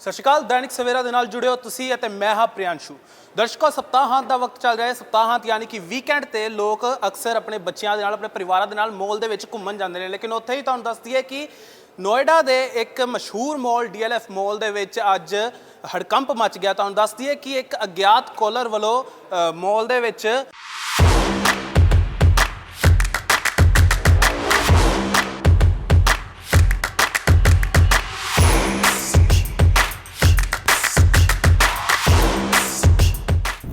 ਸਤਿ ਸ਼੍ਰੀ ਅਕਾਲ ਦੈਨਿਕ ਸਵੇਰਾ ਦੇ ਨਾਲ ਜੁੜਿਓ ਤੁਸੀਂ ਅਤੇ ਮੈਂ ਹਾਂ ਪ੍ਰਿਆੰਸ਼ੂ। ਦਰਸ਼ਕੋ ਸਪਤਾਹਾਂਤ ਦਾ ਵਕਤ ਚੱਲ ਰਿਹਾ ਹੈ। ਸਪਤਾਹਾਂਤ ਯਾਨੀ ਕਿ ਵੀਕਐਂਡ ਤੇ ਲੋਕ ਅਕਸਰ ਆਪਣੇ ਬੱਚਿਆਂ ਦੇ ਨਾਲ ਆਪਣੇ ਪਰਿਵਾਰਾਂ ਦੇ ਨਾਲ ਮਾਲ ਦੇ ਵਿੱਚ ਘੁੰਮਣ ਜਾਂਦੇ ਨੇ। ਲੇਕਿਨ ਉੱਥੇ ਹੀ ਤੁਹਾਨੂੰ ਦੱਸਦੀ ਹੈ ਕਿ ਨੋਇਡਾ ਦੇ ਇੱਕ ਮਸ਼ਹੂਰ ਮਾਲ ਡੀਐਲਐਫ ਮਾਲ ਦੇ ਵਿੱਚ ਅੱਜ ਹੜਕੰਪ ਮਚ ਗਿਆ। ਤੁਹਾਨੂੰ ਦੱਸਦੀ ਹੈ ਕਿ ਇੱਕ ਅਗਿਆਤ ਕੋਲਰ ਵੱਲੋਂ ਅ, ਮਾਲ ਦੇ ਵਿੱਚ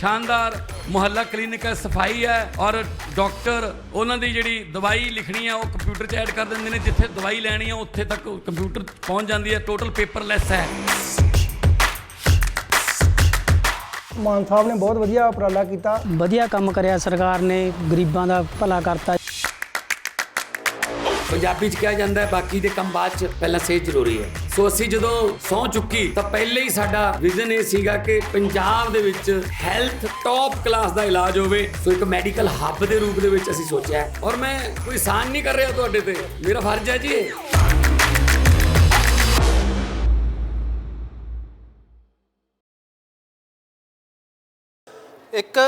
ਸ਼ਾਨਦਾਰ ਮੁਹੱਲਾ ਕਲੀਨਿਕ ਹੈ ਸਫ਼ਾਈ ਹੈ ਔਰ ਡਾਕਟਰ ਉਹਨਾਂ ਦੀ ਜਿਹੜੀ ਦਵਾਈ ਲਿਖਣੀ ਹੈ ਉਹ ਕੰਪਿਊਟਰ 'ਚ ਐਡ ਕਰ ਦਿੰਦੇ ਨੇ। ਜਿੱਥੇ ਦਵਾਈ ਲੈਣੀ ਹੈ ਉੱਥੇ ਤੱਕ ਕੰਪਿਊਟਰ ਪਹੁੰਚ ਜਾਂਦੀ ਹੈ। ਟੋਟਲ ਪੇਪਰਲੈਸ ਹੈ। ਮਾਨ ਸਾਹਿਬ ਨੇ ਬਹੁਤ ਵਧੀਆ ਉਪਰਾਲਾ ਕੀਤਾ। ਵਧੀਆ ਕੰਮ ਕਰਿਆ ਸਰਕਾਰ ਨੇ। ਗਰੀਬਾਂ ਦਾ ਭਲਾ ਕਰਤਾ। ਪੰਜਾਬੀ ਚ ਕਿਹਾ ਜਾਂਦਾ ਹੈ, ਬਾਕੀ ਦੇ ਕੰਮ ਬਾਅਦ ਚ ਪਹਿਲਾਂ ਸਿਹਤ ਜ਼ਰੂਰੀ ਹੈ। ਸੋ ਅਸੀਂ ਜਦੋਂ ਸੌ ਚੁੱਕੀ, ਤਾਂ ਪਹਿਲੇ ਹੀ ਸਾਡਾ ਵਿਜ਼ਨ ਇਹ ਸੀਗਾ ਕਿ ਪੰਜਾਬ ਦੇ ਵਿੱਚ ਹੈਲਥ ਟੌਪ ਕਲਾਸ ਦਾ ਇਲਾਜ ਹੋਵੇ। ਸੋ ਇੱਕ ਮੈਡੀਕਲ ਹੱਬ ਦੇ ਰੂਪ ਦੇ ਵਿੱਚ ਅਸੀਂ ਸੋਚਿਆ ਔਰ ਮੈਂ ਕੋਈ ਸਾਨ ਨਹੀਂ ਕਰ ਰਿਹਾ ਤੁਹਾਡੇ ਤੇ। ਮੇਰਾ ਫਰਜ਼ ਹੈ ਜੀ ਇਹ। ਇੱਕ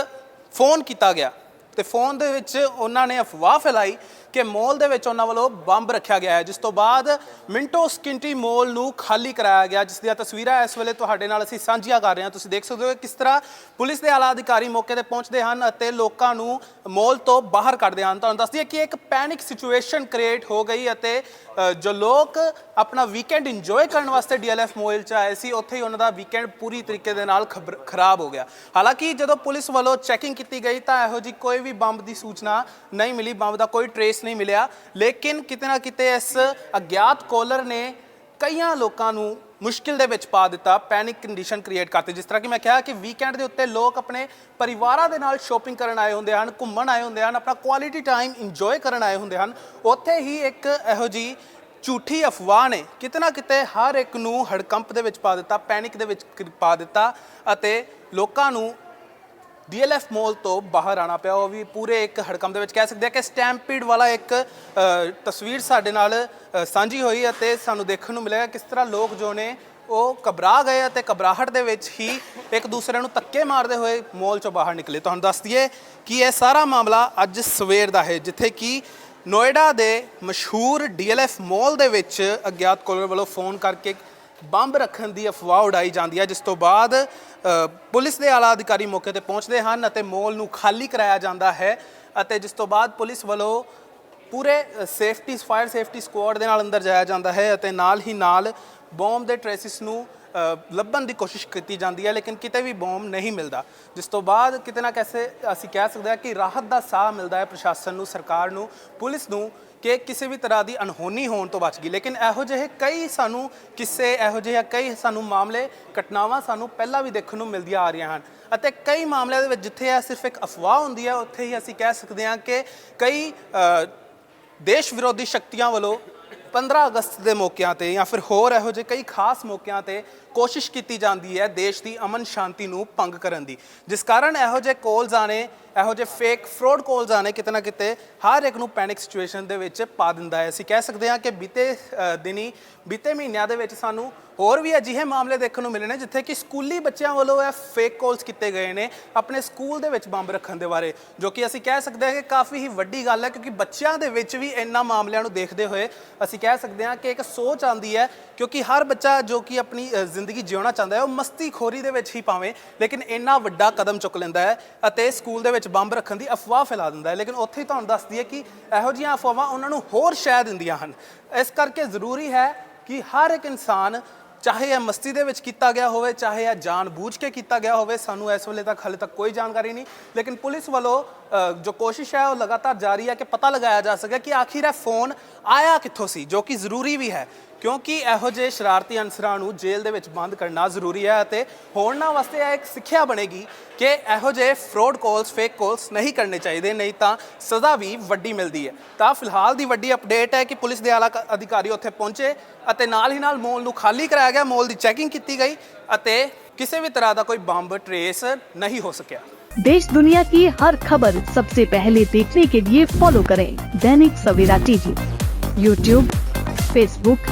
ਫੋਨ ਕੀਤਾ ਗਿਆ ਤੇ ਫੋਨ ਦੇ ਵਿੱਚ ਉਹਨਾਂ ਨੇ ਅਫਵਾਹ ਫੈਲਾਈ ਕਿ ਮੋਲ ਦੇ ਵਿੱਚ ਉਹਨਾਂ ਵੱਲੋਂ ਬੰਬ ਰੱਖਿਆ ਗਿਆ ਹੈ, ਜਿਸ ਤੋਂ ਬਾਅਦ ਮਿੰਟੋ ਸਕਿੰਟੀ ਮੋਲ ਨੂੰ ਖਾਲੀ ਕਰਾਇਆ ਗਿਆ, ਜਿਸ ਦੀਆਂ ਤਸਵੀਰਾਂ ਇਸ ਵੇਲੇ ਤੁਹਾਡੇ ਨਾਲ ਅਸੀਂ ਸਾਂਝੀਆਂ ਕਰ ਰਹੇ ਹਾਂ। ਤੁਸੀਂ ਦੇਖ ਸਕਦੇ ਹੋ ਕਿਸ ਤਰ੍ਹਾਂ ਪੁਲਿਸ ਦੇ ਆਲਾ ਅਧਿਕਾਰੀ ਮੌਕੇ ਤੇ ਪਹੁੰਚਦੇ ਹਨ ਅਤੇ ਲੋਕਾਂ ਨੂੰ ਮੋਲ ਤੋਂ ਬਾਹਰ ਕੱਢਦੇ ਹਨ। ਤੁਹਾਨੂੰ ਦੱਸ ਦਈਏ ਕਿ ਇੱਕ ਪੈਨਿਕ ਸਿਚੁਏਸ਼ਨ ਕ੍ਰੀਏਟ ਹੋ ਗਈ ਅਤੇ ਜੋ ਲੋਕ ਆਪਣਾ ਵੀਕਐਂਡ ਇੰਜੋਏ ਕਰਨ ਵਾਸਤੇ ਡੀਐਲਐਫ ਮਾਲ 'ਚ ਆਏ ਸੀ, ਉੱਥੇ ਹੀ ਉਹਨਾਂ ਦਾ ਵੀਕਐਂਡ ਪੂਰੀ ਤਰੀਕੇ ਦੇ ਨਾਲ ਖਬਰ- ਖਰਾਬ ਹੋ ਗਿਆ। ਹਾਲਾਂਕਿ ਜਦੋਂ ਪੁਲਿਸ ਵੱਲੋਂ ਚੈਕਿੰਗ ਕੀਤੀ ਗਈ ਤਾਂ ਇਹੋ ਜੀ ਕੋਈ ਵੀ ਬੰਬ ਦੀ ਸੂਚਨਾ ਨਹੀਂ ਮਿਲੀ, ਬੰਬ ਦਾ ਕੋਈ ਟਰੇਸ ਨਹੀਂ ਮਿਲਿਆ। ਲੇਕਿਨ ਕਿਤੇ ਨਾ ਕਿਤੇ ਇਸ ਅਗਿਆਤ ਕੋਲਰ ਨੇ ਕਈਆਂ ਲੋਕਾਂ ਨੂੰ ਮੁਸ਼ਕਿਲ ਦੇ ਵਿੱਚ ਪਾ ਦਿੱਤਾ ਪੈਨਿਕ ਕੰਡੀਸ਼ਨ ਕ੍ਰੀਏਟ ਕਰਤੀ। ਜਿਸ ਤਰ੍ਹਾਂ ਕਿ ਮੈਂ ਕਿਹਾ ਕਿ ਵੀਕਐਂਡ ਦੇ ਉੱਤੇ ਲੋਕ ਆਪਣੇ ਪਰਿਵਾਰਾਂ ਦੇ ਨਾਲ ਸ਼ਾਪਿੰਗ ਕਰਨ ਆਏ ਹੁੰਦੇ ਹਨ, ਘੁੰਮਣ ਆਏ ਹੁੰਦੇ ਹਨ, ਆਪਣਾ ਕੁਆਲਿਟੀ ਟਾਈਮ ਇੰਜੋਏ ਕਰਨ ਆਏ ਹੁੰਦੇ ਹਨ। ਉੱਥੇ ਹੀ ਇੱਕ ਇਹੋ ਜੀ ਝੂਠੀ ਅਫਵਾਹ ਨੇ ਕਿਤੇ ਨਾ ਕਿਤੇ ਹਰ ਇੱਕ ਨੂੰ ਹੜਕੰਪ ਦੇ ਵਿੱਚ ਪਾ ਦਿੱਤਾ ਪੈਨਿਕ ਦੇ ਵਿੱਚ ਪਾ ਦਿੱਤਾ ਅਤੇ ਲੋਕਾਂ ਨੂੰ ਡੀਐਲਐਫ ਮੋਲ ਤੋਂ ਬਾਹਰ ਆਣਾ ਪਿਆ। ਉਹ ਵੀ ਪੂਰੇ ਇੱਕ ਹੜਕੰਪ ਦੇ ਵਿੱਚ ਕਹਿ ਸਕਦੇ ਆ ਕਿ ਸਟੈਂਪੀਡ ਵਾਲਾ ਇੱਕ ਤਸਵੀਰ ਸਾਡੇ ਨਾਲ ਸਾਂਝੀ ਹੋਈ ਅਤੇ ਸਾਨੂੰ ਦੇਖਣ ਨੂੰ ਮਿਲਿਆ ਕਿਸ ਤਰ੍ਹਾਂ ਲੋਕ ਜੋ ਨੇ, ਉਹ ਘਬਰਾ ਗਏ ਅਤੇ ਘਬਰਾਹਟ ਦੇ ਵਿੱਚ ਹੀ ਇੱਕ ਦੂਸਰੇ ਨੂੰ ਧੱਕੇ ਮਾਰਦੇ ਹੋਏ ਮੋਲ ਚੋਂ ਬਾਹਰ ਨਿਕਲੇ। ਤੁਹਾਨੂੰ ਦੱਸ ਦਈਏ ਕਿ ਇਹ ਸਾਰਾ ਮਾਮਲਾ ਅੱਜ ਸਵੇਰ ਦਾ ਹੈ, ਜਿੱਥੇ ਕਿ ਨੋਇਡਾ ਦੇ ਮਸ਼ਹੂਰ ਡੀਐਲਐਫ ਮਾਲ ਦੇ ਵਿੱਚ ਅਗਿਆਤ ਕਾਲਰ ਵੱਲੋਂ ਫੋਨ ਕਰਕੇ ਬੰਬ ਰੱਖਣ ਦੀ ਅਫਵਾਹ ਉਡਾਈ ਜਾਂਦੀ ਹੈ, ਜਿਸ ਤੋਂ ਬਾਅਦ ਪੁਲਿਸ ਦੇ ਆਲਾ ਅਧਿਕਾਰੀ ਮੌਕੇ ਤੇ ਪਹੁੰਚਦੇ ਹਨ ਅਤੇ ਮਾਲ ਨੂੰ ਖਾਲੀ ਕਰਾਇਆ ਜਾਂਦਾ ਹੈ ਅਤੇ ਜਿਸ ਤੋਂ ਬਾਅਦ ਪੁਲਿਸ ਵੱਲੋਂ ਪੂਰੇ ਸੇਫਟੀ, ਫਾਇਰ ਸੇਫਟੀ ਸਕੁਆਡ ਦੇ ਨਾਲ ਅੰਦਰ ਜਾਇਆ ਜਾਂਦਾ ਹੈ ਅਤੇ ਨਾਲ ਹੀ ਨਾਲ ਬੌਂਬ ਦੇ ਟ੍ਰੇਸਿਸ ਨੂੰ ਲੱਭਣ ਦੀ ਕੋਸ਼ਿਸ਼ ਕੀਤੀ ਜਾਂਦੀ ਹੈ, ਲੇਕਿਨ ਕਿਤੇ ਵੀ ਬੋਮ ਨਹੀਂ ਮਿਲਦਾ। ਜਿਸ ਤੋਂ ਬਾਅਦ ਕਿਤੇ ਨਾ ਕਿਸੇ ਅਸੀਂ ਕਹਿ ਸਕਦੇ ਹਾਂ ਕਿ ਰਾਹਤ ਦਾ ਸਾਹ ਮਿਲਦਾ ਹੈ ਪ੍ਰਸ਼ਾਸਨ ਨੂੰ, ਸਰਕਾਰ ਨੂੰ, ਪੁਲਿਸ ਨੂੰ ਕਿ ਕਿਸੇ ਵੀ ਤਰ੍ਹਾਂ ਦੀ ਅਣਹੋਣੀ ਹੋਣ ਤੋਂ ਬਚ ਗਈ। ਲੇਕਿਨ ਇਹੋ ਜਿਹੇ ਕਈ ਸਾਨੂੰ ਕਿਸੇ, ਇਹੋ ਜਿਹੇ ਕਈ ਸਾਨੂੰ ਮਾਮਲੇ, ਘਟਨਾਵਾਂ ਸਾਨੂੰ ਪਹਿਲਾਂ ਵੀ ਦੇਖਣ ਨੂੰ ਮਿਲਦੀਆਂ ਆ ਰਹੀਆਂ ਹਨ। ਅਤੇ ਕਈ ਮਾਮਲਿਆਂ ਦੇ ਵਿੱਚ ਜਿੱਥੇ ਇਹ ਸਿਰਫ ਇੱਕ ਅਫਵਾਹ ਹੁੰਦੀ ਹੈ, ਉੱਥੇ ਹੀ ਅਸੀਂ ਕਹਿ ਸਕਦੇ ਹਾਂ ਕਿ ਕਈ ਦੇਸ਼ ਵਿਰੋਧੀ ਸ਼ਕਤੀਆਂ ਵੱਲੋਂ 15 ਅਗਸਤ ਦੇ ਮੌਕਿਆਂ ਤੇ ਜਾਂ ਫਿਰ ਹੋਰ ਇਹੋ ਜਿਹੇ ਕਈ ਖਾਸ ਮੌਕਿਆਂ ਤੇ ਕੋਸ਼ਿਸ਼ ਕੀਤੀ ਜਾਂਦੀ ਹੈ ਦੇਸ਼ ਦੀ ਅਮਨ ਸ਼ਾਂਤੀ ਨੂੰ ਭੰਗ ਕਰਨ ਦੀ। ਜਿਸ ਕਾਰਨ ਇਹੋ ਜਿਹੇ ਕਾਲਸ ਆਣੇ ਇਹੋ ਜਿਹੇ ਫੇਕ ਫਰਾਡ ਕਾਲਸ ਆਣੇ ਕਿਤੇ ਨਾ ਕਿਤੇ ਹਰ ਇੱਕ ਨੂੰ ਪੈਨਿਕ ਸਿਚੁਏਸ਼ਨ ਦੇ ਵਿੱਚ ਪਾ ਦਿੰਦਾ ਹੈ। ਅਸੀਂ ਕਹਿ ਸਕਦੇ ਹਾਂ ਕਿ ਬੀਤੇ ਦਿਨੀ, ਬੀਤੇ ਮਹੀਨਿਆਂ ਦੇ ਵਿੱਚ ਸਾਨੂੰ ਹੋਰ ਵੀ ਅਜਿਹੇ ਮਾਮਲੇ ਦੇਖਣ ਨੂੰ ਮਿਲੇ ਨੇ ਜਿੱਥੇ ਕਿ ਸਕੂਲੀ ਬੱਚਿਆਂ ਵੱਲੋਂ ਇਹ ਫੇਕ ਕਾਲਸ ਕੀਤੇ ਗਏ ਨੇ ਆਪਣੇ ਸਕੂਲ ਦੇ ਵਿੱਚ ਬੰਬ ਰੱਖਣ ਦੇ ਬਾਰੇ, ਜੋ ਕਿ ਅਸੀਂ ਕਹਿ ਸਕਦੇ ਹਾਂ ਕਿ ਕਾਫੀ ਹੀ ਵੱਡੀ ਗੱਲ ਹੈ ਕਿਉਂਕਿ ਬੱਚਿਆਂ ਦੇ ਵਿੱਚ ਵੀ ਇਹਨਾਂ ਮਾਮਲਿਆਂ ਨੂੰ ਦੇਖਦੇ ਹੋਏ ਅਸੀਂ ਕਹਿ ਸਕਦੇ ਹਾਂ ਕਿ ਇੱਕ ਸੋਚ ਆਂਦੀ ਹੈ ਕਿਉਂਕਿ ਹਰ ਬੱਚਾ ਜੋ ਕਿ ਆਪਣੀ ਜ਼ਿੰਦਗੀ ਜਿਉਣਾ ਚਾਹੁੰਦਾ ਹੈ, ਉਹ ਮਸਤੀਖੋਰੀ ਦੇ ਵਿੱਚ ਹੀ ਪਾਵੇ ਲੇਕਿਨ ਇੰਨਾ ਵੱਡਾ ਕਦਮ ਚੁੱਕ ਲੈਂਦਾ ਹੈ ਅਤੇ ਸਕੂਲ ਦੇ ਵਿੱਚ ਬੰਬ ਰੱਖਣ ਦੀ ਅਫਵਾਹ ਫੈਲਾ ਦਿੰਦਾ ਹੈ। ਲੇਕਿਨ ਉੱਥੇ ਹੀ ਤੁਹਾਨੂੰ ਦੱਸਦੀ ਹੈ ਕਿ ਇਹੋ ਜਿਹੀਆਂ ਅਫਵਾਹਾਂ ਉਹਨਾਂ ਨੂੰ ਹੋਰ ਸ਼ਹਿ ਦਿੰਦੀਆਂ ਹਨ। ਇਸ ਕਰਕੇ ਜ਼ਰੂਰੀ ਹੈ ਕਿ ਹਰ ਇੱਕ ਇਨਸਾਨ, ਚਾਹੇ ਇਹ ਮਸਤੀ ਦੇ ਵਿੱਚ ਕੀਤਾ ਗਿਆ ਹੋਵੇ, ਚਾਹੇ ਇਹ ਜਾਣਬੁੱਝ ਕੇ ਕੀਤਾ ਗਿਆ ਹੋਵੇ, ਸਾਨੂੰ ਇਸ ਵੇਲੇ ਤੱਕ ਹਾਲੇ ਤੱਕ ਕੋਈ ਜਾਣਕਾਰੀ ਨਹੀਂ। ਲੇਕਿਨ ਪੁਲਿਸ ਵੱਲੋਂ ਜੋ ਕੋਸ਼ਿਸ਼ ਹੈ ਉਹ ਲਗਾਤਾਰ ਜਾਰੀ ਹੈ ਕਿ ਪਤਾ ਲਗਾਇਆ ਜਾ ਸਕੇ ਕਿ ਆਖਿਰ ਇਹ ਫੋਨ ਆਇਆ ਕਿੱਥੋਂ ਸੀ, ਜੋ ਕਿ ਜ਼ਰੂਰੀ ਵੀ ਹੈ। ਕਿਉਂਕਿ ਇਹੋ ਜਿਹੇ ਸ਼ਰਾਰਤੀ ਅਨਸਰਾਂ ਨੂੰ ਜੇਲ੍ਹ ਦੇ ਵਿੱਚ ਬੰਦ ਕਰਨਾ ਜ਼ਰੂਰੀ ਹੈ ਅਤੇ ਹੋਰਨਾਂ ਵਾਸਤੇ ਇਹ ਇੱਕ ਸਿੱਖਿਆ ਬਣੇਗੀ ਕਿ ਇਹੋ ਜਿਹੇ ਫਰਾਡ ਕਾਲਸ ਫੇਕ ਕਾਲਸ ਨਹੀਂ ਕਰਨੇ ਚਾਹੀਦੇ ਨਹੀਂ ਤਾਂ ਸਜ਼ਾ ਵੀ ਵੱਡੀ ਮਿਲਦੀ ਹੈ ਤਾਂ ਫਿਲਹਾਲ ਦੀ ਵੱਡੀ ਅਪਡੇਟ ਹੈ ਕਿ ਪੁਲਿਸ ਦੇ ਆਲਾ ਕ- ਅਧਿਕਾਰੀ ਉੱਥੇ ਪਹੁੰਚੇ ਅਤੇ ਨਾਲ ਹੀ ਨਾਲ ਮੋਲ ਨੂੰ ਖਾਲੀ ਕਰਾਇਆ ਗਿਆ ਮੋਲ ਦੀ ਚੈਕਿੰਗ ਕੀਤੀ ਗਈ ਅਤੇ ਕਿਸੇ ਵੀ ਤਰ੍ਹਾਂ ਦਾ ਕੋਈ ਬੰਬ ਟਰੇਸ ਨਹੀਂ ਹੋ ਸਕਿਆ देश दुनिया की हर खबर सबसे पहले देखने के लिए फॉलो करें Dainik Savera TV YouTube Facebook